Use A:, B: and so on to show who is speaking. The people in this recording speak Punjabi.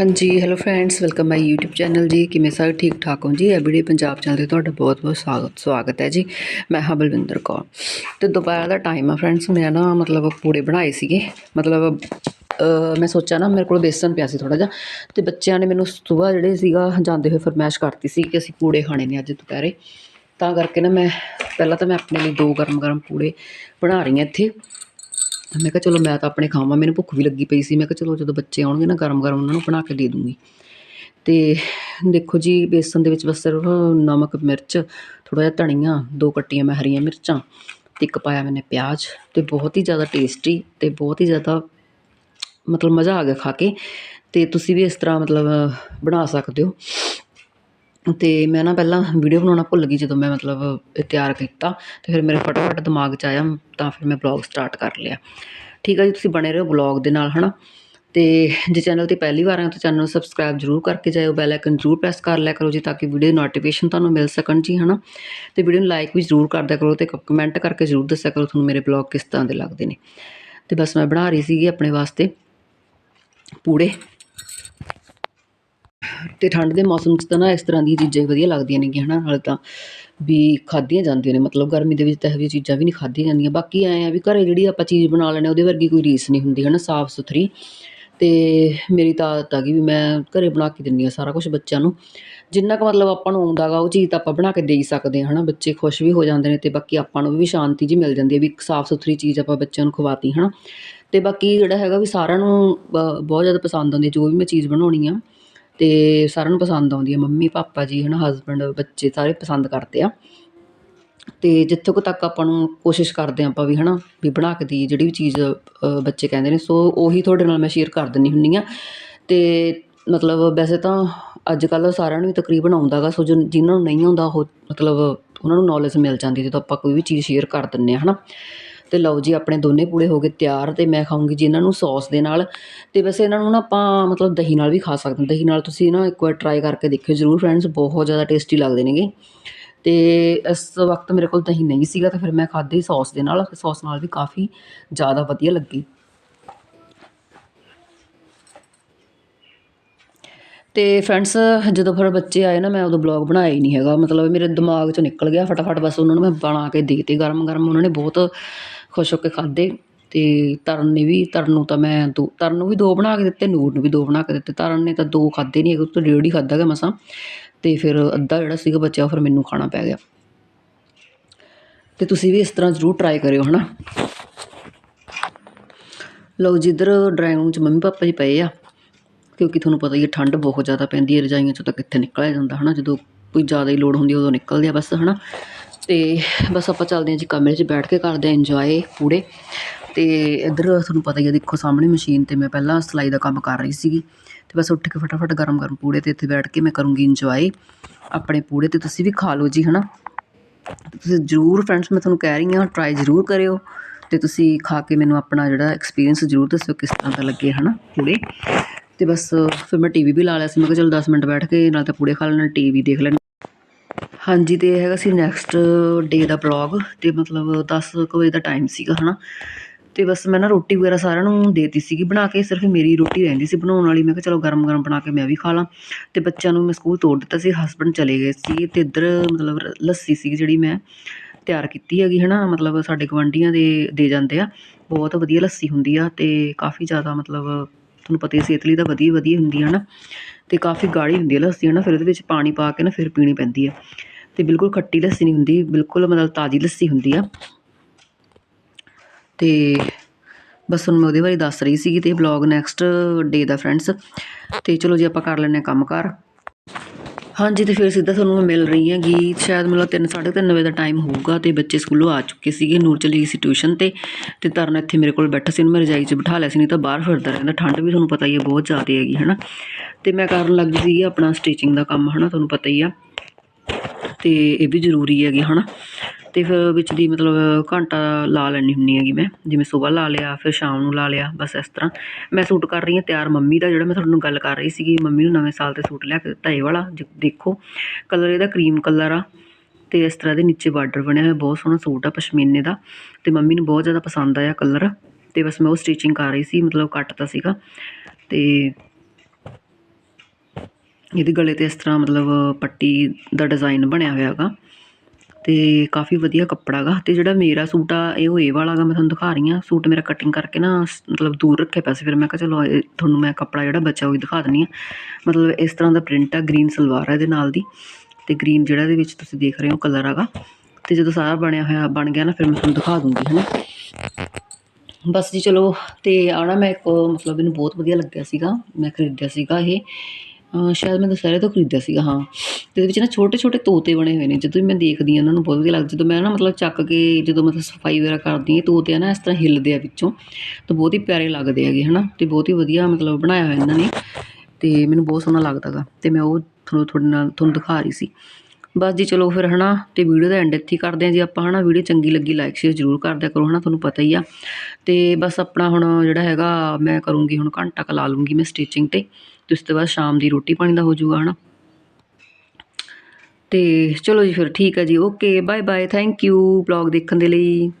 A: ਹਾਂਜੀ hello friends welcome my YouTube channel ਜੀ। ਕਿਵੇਂ ਸਾਰੇ? ਠੀਕ ਠਾਕ ਹੋ ਜੀ? ਐਵਰੀਡੇ ਪੰਜਾਬ ਚੈਨਲ ਤੇ ਤੁਹਾਡਾ ਬਹੁਤ-ਬਹੁਤ ਸਵਾਗਤ ਸਵਾਗਤ ਹੈ ਜੀ। ਮੈਂ ਹਾਂ ਬਲਵਿੰਦਰ ਕੌਰ। ਤੇ ਦੁਪਹਿਰ ਦਾ ਟਾਈਮ ਆ ਫਰੈਂਡਸ ਮੈਂ ਨਾ ਮਤਲਬ ਪੂੜੇ ਬਣਾਏ ਸੀਗੇ। ਮਤਲਬ ਮੈਂ ਸੋਚਿਆ ਨਾ ਮੇਰੇ ਕੋਲ ਬੇਸਨ ਪਿਆ ਸੀ ਥੋੜਾ ਜਿਹਾ। ਤੇ ਬੱਚਿਆਂ ਨੇ ਮੈਨੂੰ ਸਵੇਰ ਜਿਹੜੇ ਸੀਗਾ, ਜਾਂਦੇ ਹੋਏ ਫਰਮਾਇਸ਼ ਕਰਤੀ ਸੀ ਕਿ ਅਸੀਂ ਪੂੜੇ ਖਾਣੇ ਨੇ ਅੱਜ ਦੁਪਹਿਰੇ। ਤਾਂ ਕਰਕੇ ਨਾ ਮੈਂ, ਪਹਿਲਾਂ ਤਾਂ ਮੈਂ ਆਪਣੇ ਲਈ ਦੋ ਗਰਮ-ਗਰਮ ਪੂੜੇ ਬਣਾ ਰਹੀ ਹਾਂ ਇੱਥੇ। ਮੈਂ ਕਿਹਾ ਚਲੋ ਮੈਂ ਤਾਂ ਆਪਣੇ ਖਾਵਾਂ, ਮੈਨੂੰ ਭੁੱਖ ਵੀ ਲੱਗੀ ਪਈ ਸੀ। ਮੈਂ ਕਿਹਾ ਚਲੋ ਜਦੋਂ ਬੱਚੇ ਆਉਣਗੇ ਨਾ ਗਰਮ ਗਰਮ ਉਹਨਾਂ ਨੂੰ ਬਣਾ ਕੇ ਦੇ ਦੂੰਗੀ। ਤੇ ਦੇਖੋ ਜੀ, ਬੇਸਨ ਦੇ ਵਿੱਚ ਬਸ ਸਿਰਫ ਨਮਕ, ਮਿਰਚ ਥੋੜਾ ਜਿਹਾ ਧਨੀਆ, ਦੋ ਕੱਟੀਆਂ ਮੈਂ ਹਰੀਆਂ ਮਿਰਚਾਂ, ਤੇ ਇੱਕ ਪਾਇਆ ਮੈਨੇ ਪਿਆਜ਼, ਤੇ ਬਹੁਤ ਹੀ ਜ਼ਿਆਦਾ ਟੇਸਟੀ ਤੇ ਬਹੁਤ ਹੀ ਜ਼ਿਆਦਾ ਮਤਲਬ ਮਜ਼ਾ ਆ ਗਿਆ ਖਾ ਕੇ। ਤੇ ਤੁਸੀਂ ਵੀ ਇਸ ਤਰ੍ਹਾਂ ਮਤਲਬ ਬਣਾ ਸਕਦੇ ਹੋ। ਅਤੇ ਮੈਂ ਨਾ ਪਹਿਲਾਂ ਵੀਡੀਓ ਬਣਾਉਣਾ ਭੁੱਲ ਗਈ ਜਦੋਂ ਮੈਂ ਮਤਲਬ ਇਹ ਤਿਆਰ ਕੀਤਾ ਅਤੇ ਫਿਰ ਮੇਰੇ ਫਟਾਫਟ ਦਿਮਾਗ 'ਚ ਆਇਆ, ਤਾਂ ਫਿਰ ਮੈਂ ਬਲੌਗ ਸਟਾਰਟ ਕਰ ਲਿਆ। ਠੀਕ ਆ ਜੀ, ਤੁਸੀਂ ਬਣੇ ਰਹੋ ਬਲੌਗ ਦੇ ਨਾਲ ਹੈ ਨਾ ਅਤੇ ਜੇ ਚੈਨਲ ਤੇ ਪਹਿਲੀ ਵਾਰ ਆਏ ਹੋ ਤਾਂ ਚੈਨਲ ਨੂੰ ਸਬਸਕ੍ਰਾਈਬ ਜਰੂਰ ਕਰਕੇ ਜਾਇਓ ਬੈਲ ਆਈਕਨ ਜਰੂਰ ਪ੍ਰੈਸ ਕਰ ਲਿਆ ਕਰੋ ਜੀ ਤਾਂ ਕਿ ਵੀਡੀਓ ਨੋਟੀਫਿਕੇਸ਼ਨ ਤੁਹਾਨੂੰ ਮਿਲ ਸਕਣ ਜੀ ਹੈ ਨਾ ਅਤੇ ਵੀਡੀਓ ਨੂੰ ਲਾਈਕ ਵੀ ਜਰੂਰ ਕਰਦਿਆ ਕਰੋ ਅਤੇ ਕਮੈਂਟ ਕਰਕੇ ਜਰੂਰ ਦੱਸਿਆ ਕਰੋ ਤੁਹਾਨੂੰ ਮੇਰੇ ਬਲੌਗ ਕਿਸ ਤਰ੍ਹਾਂ ਦੇ ਲੱਗਦੇ ਨੇ। ਅਤੇ ਬਸ ਮੈਂ ਬਣਾ ਰਹੀ ਸੀਗੀ ਆਪਣੇ ਵਾਸਤੇ ਪੂੜੇ। ਅਤੇ ਠੰਡ ਦੇ ਮੌਸਮ 'ਚ ਤਾਂ ਨਾ ਇਸ ਤਰ੍ਹਾਂ ਦੀਆਂ ਚੀਜ਼ਾਂ ਵਧੀਆ ਲੱਗਦੀਆਂ ਨੇਗੀਆਂ ਹੈ ਨਾ ਨਾਲੇ ਤਾਂ ਵੀ ਖਾਧੀਆਂ ਜਾਂਦੀਆਂ ਨੇ, ਮਤਲਬ ਗਰਮੀ ਦੇ ਵਿੱਚ ਤਾਂ ਇਹੋ ਜਿਹੀਆਂ ਚੀਜ਼ਾਂ ਵੀ ਨਹੀਂ ਖਾਧੀਆਂ ਜਾਂਦੀਆਂ। ਬਾਕੀ ਐਂ ਆ ਵੀ ਘਰ ਜਿਹੜੀ ਆਪਾਂ ਚੀਜ਼ ਬਣਾ ਲੈਣੇ ਉਹਦੇ ਵਰਗੀ ਕੋਈ ਰੀਸ ਨਹੀਂ ਹੁੰਦੀ ਹੈ ਨਾ ਸਾਫ਼ ਸੁਥਰੀ। ਅਤੇ ਮੇਰੀ ਤਾਂ ਆਦਤ ਆ ਗਈ ਵੀ ਮੈਂ ਘਰ ਬਣਾ ਕੇ ਦਿੰਦੀ ਹਾਂ ਸਾਰਾ ਕੁਛ ਬੱਚਿਆਂ ਨੂੰ। ਜਿੰਨਾ ਕੁ ਮਤਲਬ ਆਪਾਂ ਨੂੰ ਆਉਂਦਾ ਗਾ, ਉਹ ਚੀਜ਼ ਤਾਂ ਆਪਾਂ ਬਣਾ ਕੇ ਦੇ ਹੀ ਸਕਦੇ ਹਾਂ ਹੈ ਨਾ ਬੱਚੇ ਖੁਸ਼ ਵੀ ਹੋ ਜਾਂਦੇ ਨੇ ਅਤੇ ਬਾਕੀ ਆਪਾਂ ਨੂੰ ਵੀ ਸ਼ਾਂਤੀ ਜੀ ਮਿਲ ਜਾਂਦੀ ਹੈ ਵੀ ਇੱਕ ਸਾਫ਼ ਸੁਥਰੀ ਚੀਜ਼ ਆਪਾਂ ਬੱਚਿਆਂ ਨੂੰ ਖਵਾਤੀ ਹੈ ਨਾ ਅਤੇ ਬਾਕੀ ਜਿਹੜਾ ਹੈਗਾ ਵੀ ਸਾਰਿਆਂ ਨੂੰ ਬ- ਬਹੁਤ ਜ਼ਿਆਦਾ ਪਸੰਦ ਆਉਂਦੀ ਜੋ ਵੀ ਮੈਂ ਚੀਜ਼ ਬਣਾਉਣੀ ਆ। ਤੇ ਸਾਰਿਆਂ ਨੂੰ ਪਸੰਦ ਆਉਂਦੀ ਹੈ ਮੰਮੀ, ਪਾਪਾ ਜੀ, ਹਨਾ ਹਸਬੈਂਡ ਬੱਚੇ ਸਾਰੇ ਪਸੰਦ ਕਰਦੇ ਆ। ਤੇ ਜਿੱਥੋਂ ਕੁ ਤੱਕ ਆਪਾਂ ਨੂੰ ਕੋਸ਼ਿਸ਼ ਕਰਦੇ ਹਾਂ ਆਪਾਂ ਵੀ, ਹਨਾ, ਵੀ ਬਣਾ ਕੇ ਦੀ ਜਿਹੜੀ ਵੀ ਚੀਜ਼ ਬੱਚੇ ਕਹਿੰਦੇ ਨੇ। ਸੋ ਉਹੀ ਤੁਹਾਡੇ ਨਾਲ ਮੈਂ ਸ਼ੇਅਰ ਕਰ ਦਿੰਦੀ ਹੁੰਨੀ ਆ। ਤੇ ਮਤਲਬ ਵੈਸੇ ਤਾਂ ਅੱਜ ਕੱਲ ਸਾਰਿਆਂ ਨੂੰ ਹੀ ਤਕਰੀਬਨ ਆਉਂਦਾ ਗਾ। ਸੋ ਜਿਨ- ਜਿਨ੍ਹਾਂ ਨੂੰ ਨਹੀਂ ਆਉਂਦਾ, ਉਹ ਮਤਲਬ ਉਹਨਾਂ ਨੂੰ ਨੌਲੇਜ ਮਿਲ ਜਾਂਦੀ ਜਦੋਂ ਆਪਾਂ ਕੋਈ ਵੀ ਚੀਜ਼ ਸ਼ੇਅਰ ਕਰ ਦਿੰਨੇ ਆ, ਹਨਾ। ਅਤੇ ਲਓ ਜੀ, ਆਪਣੇ ਦੋਨੇ ਪੂੜੇ ਹੋ ਗਏ ਤਿਆਰ ਅਤੇ ਮੈਂ ਖਾਊਂਗੀ ਜੀ ਇਹਨਾਂ ਨੂੰ ਸੌਸ ਦੇ ਨਾਲ। ਅਤੇ ਵੈਸੇ ਇਹਨਾਂ ਨੂੰ ਨਾ ਆਪਾਂ ਮਤਲਬ ਦਹੀਂ ਨਾਲ ਵੀ ਖਾ ਸਕਦੇ ਦਹੀਂ ਨਾਲ ਤੁਸੀਂ ਨਾ ਇੱਕ ਵਾਰ ਟਰਾਈ ਕਰਕੇ ਦੇਖਿਓ ਜ਼ਰੂਰ ਫਰੈਂਡਸ ਬਹੁਤ ਜ਼ਿਆਦਾ ਟੇਸਟੀ ਲੱਗਦੇ ਨੇਗੇ। ਅਤੇ ਇਸ ਵਕਤ ਮੇਰੇ ਕੋਲ ਦਹੀਂ ਨਹੀਂ ਸੀਗਾ ਤਾਂ ਫਿਰ ਮੈਂ ਖਾਧੀ ਸੌਸ ਦੇ ਨਾਲ ਸੌਸ ਨਾਲ ਵੀ ਕਾਫੀ ਜ਼ਿਆਦਾ ਵਧੀਆ ਲੱਗੀ। ਅਤੇ ਫਰੈਂਡਸ ਜਦੋਂ ਫਿਰ ਬੱਚੇ ਆਏ ਨਾ ਮੈਂ ਉਦੋਂ ਬਲੌਗ ਬਣਾਇਆ ਹੀ ਨਹੀਂ ਹੈਗਾ। ਮਤਲਬ ਮੇਰੇ ਦਿਮਾਗ 'ਚੋਂ ਨਿਕਲ ਗਿਆ ਫਟਾਫਟ, ਬਸ ਉਹਨਾਂ ਨੂੰ ਮੈਂ ਬਣਾ ਕੇ ਦੇ ਗਰਮ ਗਰਮ ਉਹਨਾਂ ਨੇ ਬਹੁਤ ਖੁਸ਼ ਹੋ ਕੇ ਖਾਧੇ ਅਤੇ ਤਰਨ ਨੇ ਵੀ, ਤਰਨ ਨੂੰ ਤਾਂ ਮੈਂ ਦੋ, ਤਰਨ ਨੂੰ ਵੀ ਦੋ ਬਣਾ ਕੇ ਦਿੱਤੇ, ਨੂਰ ਨੂੰ ਵੀ ਦੋ ਬਣਾ ਕੇ ਦਿੱਤੇ। ਤਰਨ ਨੇ ਤਾਂ ਦੋ ਖਾਧੇ ਨਹੀਂ ਹੈਗੇ, ਉਹ ਤੋਂ ਡੇਢ ਹੀ ਖਾਧਾ ਗਿਆ ਮਸਾਂ। ਅਤੇ ਫਿਰ ਅੱਧਾ ਜਿਹੜਾ ਸੀਗਾ ਬਚਿਆ, ਉਹ ਫਿਰ ਮੈਨੂੰ ਖਾਣਾ ਪੈ ਗਿਆ। ਅਤੇ ਤੁਸੀਂ ਵੀ ਇਸ ਤਰ੍ਹਾਂ ਜ਼ਰੂਰ ਟਰਾਈ ਕਰਿਓ ਹੈ ਨਾ ਲਓ ਜਿੱਧਰ ਡਰਾਇੰਗ ਰੂਮ 'ਚ ਮੰਮੀ ਪਾਪਾ ਜੀ ਪਏ ਆ, ਕਿਉਂਕਿ ਤੁਹਾਨੂੰ ਪਤਾ ਹੀ ਹੈ ਠੰਡ ਬਹੁਤ ਜ਼ਿਆਦਾ ਪੈਂਦੀ ਹੈ ਰਜਾਈਆਂ 'ਚੋਂ ਤਾਂ ਕਿੱਥੇ ਨਿਕਲਿਆ ਜਾਂਦਾ ਹੈ ਨਾ ਜਦੋਂ ਕੋਈ ਜ਼ਿਆਦਾ ਹੀ ਲੋੜ ਹੁੰਦੀ ਉਦੋਂ ਨਿਕਲਦੇ ਆ ਬਸ ਹੈ ਨਾ ਅਤੇ ਬਸ ਆਪਾਂ ਚੱਲਦੇ ਹਾਂ ਜੀ ਕਮਰੇ 'ਚ ਬੈਠ ਕੇ ਕਰਦੇ ਹਾਂ ਇੰਜੋਏ ਪੂਰੇ। ਅਤੇ ਇੱਧਰ ਤੁਹਾਨੂੰ ਪਤਾ ਹੀ ਹੈ ਦੇਖੋ ਸਾਹਮਣੇ ਮਸ਼ੀਨ ਤੇ ਮੈਂ ਪਹਿਲਾਂ ਸਿਲਾਈ ਦਾ ਕੰਮ ਕਰ ਰਹੀ ਸੀਗੀ। ਅਤੇ ਬਸ ਉੱਠ ਕੇ ਫਟਾਫਟ ਗਰਮ ਗਰਮ ਪੂੜੇ ਤੇ ਇੱਥੇ ਬੈਠ ਕੇ ਮੈਂ ਕਰੂੰਗੀ ਇੰਜੋਏ ਆਪਣੇ ਪੂੜੇ ਅਤੇ ਤੁਸੀਂ ਵੀ ਖਾ ਲਓ ਜੀ ਹੈ ਨਾ ਤੁਸੀਂ ਜ਼ਰੂਰ ਫਰੈਂਡਸ ਮੈਂ ਤੁਹਾਨੂੰ ਕਹਿ ਰਹੀ ਹਾਂ ਟਰਾਈ ਜ਼ਰੂਰ ਕਰਿਓ। ਅਤੇ ਤੁਸੀਂ ਖਾ ਕੇ ਮੈਨੂੰ ਆਪਣਾ ਜਿਹੜਾ ਐਕਸਪੀਰੀਅੰਸ ਜ਼ਰੂਰ ਦੱਸਿਓ ਕਿਸ ਤਰ੍ਹਾਂ ਦਾ ਲੱਗੇ ਹੈ ਨਾ ਪੂੜੇ। ਅਤੇ ਬਸ ਫਿਰ ਮੈਂ ਟੀਵੀ ਵੀ ਲਾ ਲਿਆ ਸੀ, ਮੈਂ ਕਿਹਾ ਚਲੋ 10 ਮਿੰਟ ਬੈਠ ਕੇ ਨਾਲ ਤਾਂ ਪੂੜੇ ਖਾ ਲੈਣਾ ਟੀਵੀ ਦੇਖ ਲੈਣਾ ਹਾਂਜੀ ਅਤੇ ਇਹ ਹੈਗਾ ਸੀ ਨੈਕਸਟ ਡੇ ਦਾ ਬਲੌਗ ਅਤੇ ਮਤਲਬ ਦਸ ਕੁ ਵਜੇ ਦਾ ਟਾਈਮ ਸੀਗਾ ਹੈ ਨਾ ਅਤੇ ਬਸ ਮੈਂ ਨਾ ਰੋਟੀ ਵਗੈਰਾ ਸਾਰਿਆਂ ਨੂੰ ਦੇਤੀ ਸੀਗੀ, ਬਣਾ ਕੇ ਸਿਰਫ ਮੇਰੀ ਰੋਟੀ ਰਹਿੰਦੀ ਸੀ ਬਣਾਉਣ ਵਾਲੀ। ਮੈਂ ਕਿਹਾ ਚਲੋ ਗਰਮ ਗਰਮ ਬਣਾ ਕੇ ਮੈਂ ਵੀ ਖਾ ਲਾਂ। ਅਤੇ ਬੱਚਿਆਂ ਨੂੰ ਮੈਂ ਸਕੂਲ ਤੋੜ ਦਿੱਤਾ ਸੀ ਹਸਬੰਡ ਚਲੇ ਗਏ ਸੀ ਅਤੇ ਇੱਧਰ ਮਤਲਬ ਲੱਸੀ ਸੀ ਜਿਹੜੀ ਮੈਂ ਤਿਆਰ ਕੀਤੀ ਹੈਗੀ ਹੈ ਨਾ ਮਤਲਬ ਸਾਡੇ ਗਵੰਡੀਆਂ ਦੇ ਦੇ ਜਾਂਦੇ ਆ। ਬਹੁਤ ਵਧੀਆ ਲੱਸੀ ਹੁੰਦੀ ਆ ਅਤੇ ਕਾਫੀ ਜ਼ਿਆਦਾ ਮਤਲਬ, ਤੁਹਾਨੂੰ ਪਤਾ ਹੀ ਸਿਹਤ ਲਈ ਤਾਂ ਵਧੀਆ ਵਧੀਆ ਹੁੰਦੀ ਹੈ ਨਾ ਅਤੇ ਕਾਫੀ ਗਾੜੀ ਹੁੰਦੀ ਆ ਲੱਸੀ, ਹਨਾ? ਫਿਰ ਉਹਦੇ ਵਿੱਚ ਪਾਣੀ ਪਾ ਕੇ ਨਾ ਫਿਰ ਪੀਣੀ ਪੈਂਦੀ ਆ ਅਤੇ ਬਿਲਕੁਲ ਖੱਟੀ ਲੱਸੀ ਨਹੀਂ ਹੁੰਦੀ, ਬਿਲਕੁਲ ਮਤਲਬ ਤਾਜ਼ੀ ਲੱਸੀ ਹੁੰਦੀ ਆ। ਤੇ ਬਸ ਹੁਣ ਮੈਂ ਉਹਦੇ ਬਾਰੇ ਦੱਸ ਰਹੀ ਸੀਗੀ ਤੇ ਬਲੌਗ ਨੈਕਸਟ ਡੇ ਦਾ ਫਰੈਂਡਸ ਤੇ ਚਲੋ ਜੀ, ਆਪਾਂ ਕਰ ਲੈਂਦੇ ਹਾਂ ਕੰਮਕਾਰ ਹਾਂਜੀ, ਤੇ ਫਿਰ ਸਿੱਧਾ ਤੁਹਾਨੂੰ ਮੈਂ ਮਿਲ ਰਹੀ ਹੈਗੀ ਸ਼ਾਇਦ ਮਤਲਬ 3 3:30 ਵਜੇ ਦਾ ਟਾਈਮ ਹੋਊਗਾ ਤੇ ਬੱਚੇ ਸਕੂਲੋਂ ਆ ਚੁੱਕੇ ਸੀਗੇ, ਨੂਰ ਚਲੀ ਗਈ ਸੀ ਟਿਊਸ਼ਨ ਤੇ ਤੇ ਤਰਨ ਇੱਥੇ ਮੇਰੇ ਕੋਲ ਬੈਠਾ ਸੀ, ਉਹਨੂੰ ਮੈਂ ਰਜਾਈ 'ਚ ਬਿਠਾ ਲਿਆ ਸੀ, ਨਹੀਂ ਤਾਂ ਬਾਹਰ ਫਿਰਦਾ ਰਹਿੰਦਾ, ਠੰਡ ਵੀ ਤੁਹਾਨੂੰ ਪਤਾ ਹੀ ਹੈ ਬਹੁਤ ਜ਼ਿਆਦਾ ਹੈਗੀ, ਹਨਾ। ਤੇ ਮੈਂ ਕਰਨ ਲੱਗੀ ਸੀ ਆਪਣਾ ਸਟਿਚਿੰਗ ਦਾ ਕੰਮ, ਹਨਾ, ਤੁਹਾਨੂੰ ਪਤਾ ਹੀ ਆ। ਤੇ ਇਹ ਵੀ ਜ਼ਰੂਰੀ ਹੈਗੀ, ਹਨਾ। ਅਤੇ ਫਿਰ ਵਿੱਚ ਦੀ ਮਤਲਬ ਘੰਟਾ ਲਾ ਲੈਂਦੀ ਹੁੰਦੀ ਹੈਗੀ ਮੈਂ, ਜਿਵੇਂ ਸਵੇਰ ਲਾ ਲਿਆ, ਫਿਰ ਸ਼ਾਮ ਨੂੰ ਲਾ ਲਿਆ, ਬਸ ਇਸ ਤਰ੍ਹਾਂ। ਮੈਂ ਸੂਟ ਕਰ ਰਹੀ ਹਾਂ ਤਿਆਰ ਮੰਮੀ ਦਾ, ਜਿਹੜਾ ਮੈਂ ਤੁਹਾਨੂੰ ਗੱਲ ਕਰ ਰਹੀ ਸੀਗੀ, ਮੰਮੀ ਨੂੰ ਨਵੇਂ ਸਾਲ ਤੇ ਸੂਟ ਲਿਆ ਕੇ ਦਿੱਤਾ ਇਹ ਵਾਲਾ, ਜ- ਦੇਖੋ। ਕਲਰ ਇਹਦਾ ਕਰੀਮ ਕਲਰ ਆ ਅਤੇ ਇਸ ਤਰ੍ਹਾਂ ਦੇ ਨੀਚੇ ਬਾਰਡਰ ਬਣਿਆ ਹੋਇਆ, ਬਹੁਤ ਸੋਹਣਾ ਸੂਟ ਆ ਪਸ਼ਮੀਨੇ ਦਾ ਅਤੇ ਮੰਮੀ ਨੂੰ ਬਹੁਤ ਜ਼ਿਆਦਾ ਪਸੰਦ ਆਇਆ ਕਲਰ ਅਤੇ ਬਸ ਮੈਂ ਉਹ ਸਟਿਚਿੰਗ ਕਰ ਰਹੀ ਸੀ, ਮਤਲਬ ਕੱਟਤਾ ਸੀਗਾ ਅਤੇ ਇਹਦੇ ਗਲੇ ਤੇ ਇਸ ਤਰ੍ਹਾਂ ਮਤਲਬ ਪੱਟੀ ਦਾ ਡਿਜ਼ਾਈਨ ਬਣਿਆ ਹੋਇਆ ਹੈਗਾ। ਅਤੇ ਕਾਫੀ ਵਧੀਆ ਕੱਪੜਾ ਗਾ ਅਤੇ ਜਿਹੜਾ ਮੇਰਾ ਸੂਟ ਆ, ਇਹ ਉਹ ਇਹ ਵਾਲਾ ਗਾ ਮੈਂ ਤੁਹਾਨੂੰ ਦਿਖਾ ਰਹੀ ਹਾਂ। ਸੂਟ ਮੇਰਾ ਕਟਿੰਗ ਕਰਕੇ ਨਾ ਮਤਲਬ ਦੂਰ ਰੱਖਿਆ ਪਿਆ ਸੀ, ਫਿਰ ਮੈਂ ਕਿਹਾ ਚਲੋ ਇਹ ਤੁਹਾਨੂੰ ਮੈਂ ਕੱਪੜਾ ਜਿਹੜਾ ਬਚਿਆ ਉਹ ਹੀ ਦਿਖਾ ਦਿੰਦੀ ਹਾਂ। ਮਤਲਬ ਇਸ ਤਰ੍ਹਾਂ ਦਾ ਪ੍ਰਿੰਟ ਆ ਗ੍ਰੀਨ ਸਲਵਾਰ ਆ ਇਹਦੇ ਨਾਲ ਦੀ ਅਤੇ ਗ੍ਰੀਨ ਜਿਹੜਾ ਇਹਦੇ ਵਿੱਚ ਤੁਸੀਂ ਦੇਖ ਰਹੇ ਹੋ ਕਲਰ ਹੈਗਾ ਅਤੇ ਜਦੋਂ ਸਾਰਾ ਬਣਿਆ ਹੋਇਆ, ਬਣ ਗਿਆ ਨਾ, ਫਿਰ ਮੈਂ ਤੁਹਾਨੂੰ ਦਿਖਾ ਦੂੰਗੀ ਹੈ ਨਾ ਬਸ ਜੀ ਚਲੋ, ਤੇ ਆਣਾ ਮੈਂ ਇੱਕ, ਮਤਲਬ ਮੈਨੂੰ ਬਹੁਤ ਵਧੀਆ ਲੱਗਿਆ ਸੀਗਾ, ਮੈਂ ਖਰੀਦਿਆ ਸੀਗਾ ਇਹ। ਸ਼ਾਇਦ ਮੈਂ ਦੁਸਹਿਰੇ ਤੋਂ ਖਰੀਦਿਆ ਸੀਗਾ, ਹਾਂ। ਅਤੇ ਇਹਦੇ ਵਿੱਚ ਨਾ ਛੋਟੇ ਛੋਟੇ ਤੋਤੇ ਬਣੇ ਹੋਏ ਨੇ। ਜਦੋਂ ਵੀ ਮੈਂ ਦੇਖਦੀ ਹਾਂ, ਉਹਨਾਂ ਨੂੰ ਬਹੁਤ ਵਧੀਆ ਲੱਗਦਾ। ਜਦੋਂ ਮੈਂ ਨਾ ਮਤਲਬ ਚੱਕ ਕੇ ਜਦੋਂ ਮਤਲਬ ਸਫ਼ਾਈ ਵਗੈਰਾ ਕਰਦੀ ਹਾਂ, ਤੋਤੇ ਆ ਨਾ ਇਸ ਤਰ੍ਹਾਂ ਹਿੱਲਦੇ ਆ ਵਿੱਚੋਂ, ਤਾਂ ਬਹੁਤ ਹੀ ਪਿਆਰੇ ਲੱਗਦੇ ਹੈਗੇ ਹੈ ਨਾ ਅਤੇ ਬਹੁਤ ਹੀ ਵਧੀਆ ਮਤਲਬ ਬਣਾਇਆ ਹੋਇਆ ਇਹਨਾਂ ਨੇ। ਅਤੇ ਮੈਨੂੰ ਬਹੁਤ ਸੋਹਣਾ ਲੱਗਦਾ ਗਾ। ਅਤੇ ਮੈਂ ਉਹ ਤੁਹਾਨੂੰ, ਤੁਹਾਡੇ ਨਾਲ ਤੁਹਾਨੂੰ ਦਿਖਾ ਰਹੀ ਸੀ। ਬਸ ਜੀ ਚਲੋ ਫਿਰ ਹਨਾ, ਤੇ ਵੀਡੀਓ ਦਾ ਐਂਡ ਇੱਥੇ ਹੀ ਕਰਦੇ ਹਾਂ ਜੀ ਆਪਾਂ ਹਨਾ ਵੀਡੀਓ ਚੰਗੀ ਲੱਗੀ ਲਾਈਕ ਸ਼ੇਅਰ ਜ਼ਰੂਰ ਕਰ ਦਿਆ ਕਰੋ ਹਨਾ, ਤੁਹਾਨੂੰ ਪਤਾ ਹੀ ਆ। ਤੇ ਬਸ ਆਪਣਾ ਹੁਣ ਜਿਹੜਾ ਹੈਗਾ, ਮੈਂ ਕਰੂੰਗੀ ਹੁਣ ਘੰਟਾ ਕੁ ਲਾ ਲੂੰਗੀ ਮੈਂ ਸਟਿਚਿੰਗ ਤੇ ਤੇ ਉਸ ਤੋਂ ਬਾਅਦ ਸ਼ਾਮ ਦੀ ਰੋਟੀ ਪਾਣੀ ਦਾ ਹੋ ਜਾਊਗਾ ਹਨਾ। ਤੇ ਚਲੋ ਜੀ ਫਿਰ ਠੀਕ ਹੈ ਜੀ okay bye bye thank you vlog ਦੇਖਣ ਦੇ ਲਈ।